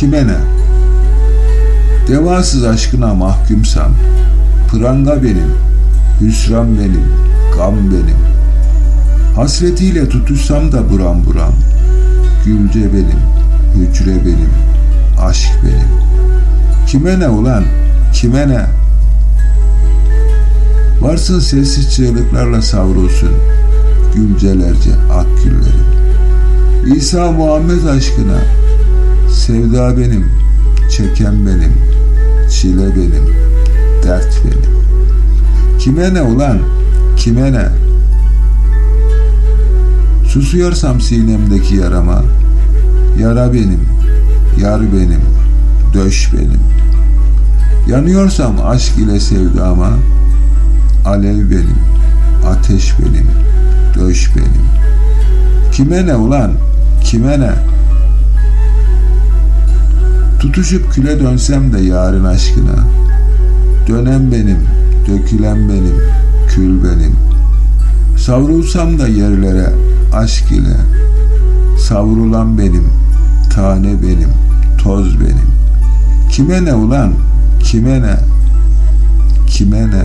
kime ne? Devasız aşkına mahkumsam, pranga benim, hüsran benim, gam benim. Hasretiyle tutuşsam da buram buram, gülce benim, hücre benim, aşk benim. Kime ne ulan, kime ne? Varsın sessiz çığlıklarla savrulsun, gülcelerce ak güllerim. İsa Muhammed aşkına, sevda benim, çeken benim, çile benim, dert benim. Kime ne ulan, kime ne? Susuyorsam sinemdeki yarama, yara benim, yar benim, döş benim. Yanıyorsam aşk ile sevdama, alev benim, ateş benim, döş benim. Kime ne ulan, kime ne? Tutuşup küle dönsem de yarın aşkına, dönen benim, dökülen benim, kül benim. Savrulsam da yerlere aşk ile, savrulan benim, tane benim, toz benim. Kime ne ulan, kime ne, kime ne?